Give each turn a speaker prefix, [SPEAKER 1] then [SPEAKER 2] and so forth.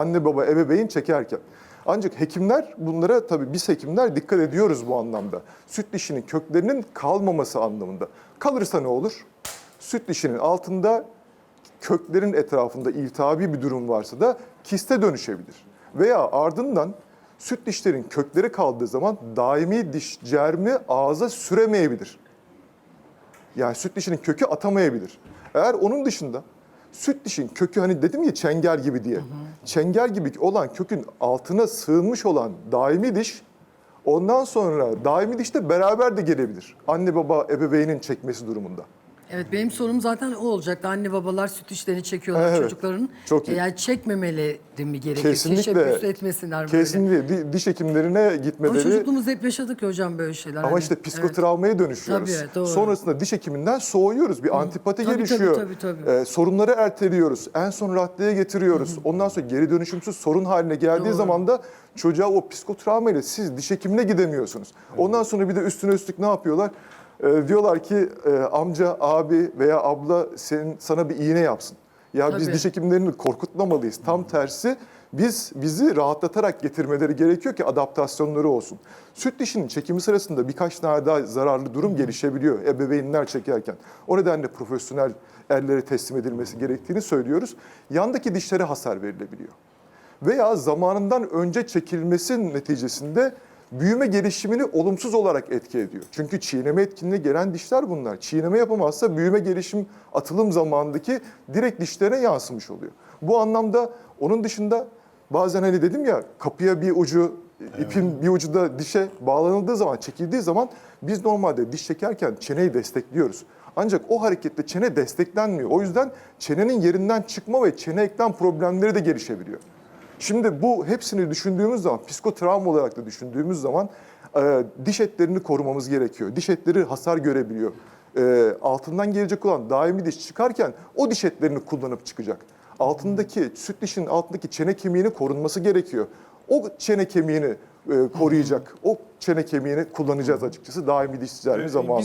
[SPEAKER 1] anne baba ebeveyn çekerken. Ancak hekimler bunlara tabii biz hekimler dikkat ediyoruz bu anlamda. Süt dişinin köklerinin kalmaması anlamında. Kalırsa ne olur? Süt dişinin altında köklerin etrafında iltihabi bir durum varsa da kiste dönüşebilir. Veya ardından süt dişlerin kökleri kaldığı zaman daimi diş cermi ağza süremeyebilir. Yani süt dişinin kökü atamayabilir. Eğer onun dışında süt dişin kökü hani dedim ya çengel gibi diye. Çengel gibi olan kökün altına sığınmış olan daimi diş ondan sonra daimi diş de beraber de gelebilir. Anne baba ebeveynin çekmesi durumunda.
[SPEAKER 2] Evet benim sorum zaten o olacaktı. Anne babalar süt dişlerini çekiyorlar
[SPEAKER 1] Evet,
[SPEAKER 2] çocukların.
[SPEAKER 1] çok iyi.
[SPEAKER 2] E, Yani çekmemeli de mi gerekiyor? Teşebbüs
[SPEAKER 1] Kesinlikle.
[SPEAKER 2] etmesinler böyle.
[SPEAKER 1] Kesinlikle di- diş hekimlerine
[SPEAKER 2] Ama
[SPEAKER 1] gitmeleri
[SPEAKER 2] çocukluğumuzda hep yaşadık ya hocam böyle şeyler.
[SPEAKER 1] Ama
[SPEAKER 2] Hani,
[SPEAKER 1] işte
[SPEAKER 2] evet.
[SPEAKER 1] psikotravmaya dönüşüyoruz.
[SPEAKER 2] Tabii, doğru.
[SPEAKER 1] Sonrasında diş hekiminden soğuyoruz. Bir antipati
[SPEAKER 2] Tabii,
[SPEAKER 1] gelişiyor.
[SPEAKER 2] tabii, tabii, tabii.
[SPEAKER 1] Ee, sorunları erteliyoruz. En son raddeye getiriyoruz. Ondan sonra geri dönüşümsüz sorun haline geldiği
[SPEAKER 2] Doğru.
[SPEAKER 1] zaman da çocuğa o psikotravmayla siz diş hekimine gidemiyorsunuz. Ondan sonra bir de üstüne üstlük ne yapıyorlar? Ee, diyorlar ki e, amca, abi veya abla senin sana bir iğne yapsın. Ya biz
[SPEAKER 2] Tabii.
[SPEAKER 1] diş hekimlerini korkutmamalıyız. Tam tersi biz bizi rahatlatarak getirmeleri gerekiyor ki adaptasyonları olsun. Süt dişinin çekimi sırasında birkaç tane daha zararlı durum gelişebiliyor ebeveynler çekerken. O nedenle profesyonel ellere teslim edilmesi gerektiğini söylüyoruz. Yandaki dişlere hasar verilebiliyor. Veya zamanından önce çekilmesi neticesinde büyüme gelişimini olumsuz olarak etki ediyor. Çünkü çiğneme etkinliğine gelen dişler bunlar. Çiğneme yapamazsa büyüme gelişim atılım zamanındaki direkt dişlerine yansımış oluyor. Bu anlamda onun dışında bazen hani dedim ya kapıya bir ucu ipin bir ucu da dişe bağlanıldığı zaman çekildiği zaman biz normalde diş çekerken çeneyi destekliyoruz. Ancak o harekette çene desteklenmiyor. O yüzden çenenin yerinden çıkma ve çene eklem problemleri de gelişebiliyor. Şimdi bu hepsini düşündüğümüz zaman, psikotravma olarak da düşündüğümüz zaman e, diş etlerini korumamız gerekiyor. Diş etleri hasar görebiliyor. E, altından gelecek olan daimi diş çıkarken o diş etlerini kullanıp çıkacak. Altındaki, süt dişinin altındaki çene kemiğini korunması gerekiyor. O çene kemiğini e, koruyacak, o çene kemiğini kullanacağız açıkçası daimi diş
[SPEAKER 3] biz-
[SPEAKER 1] zamanında.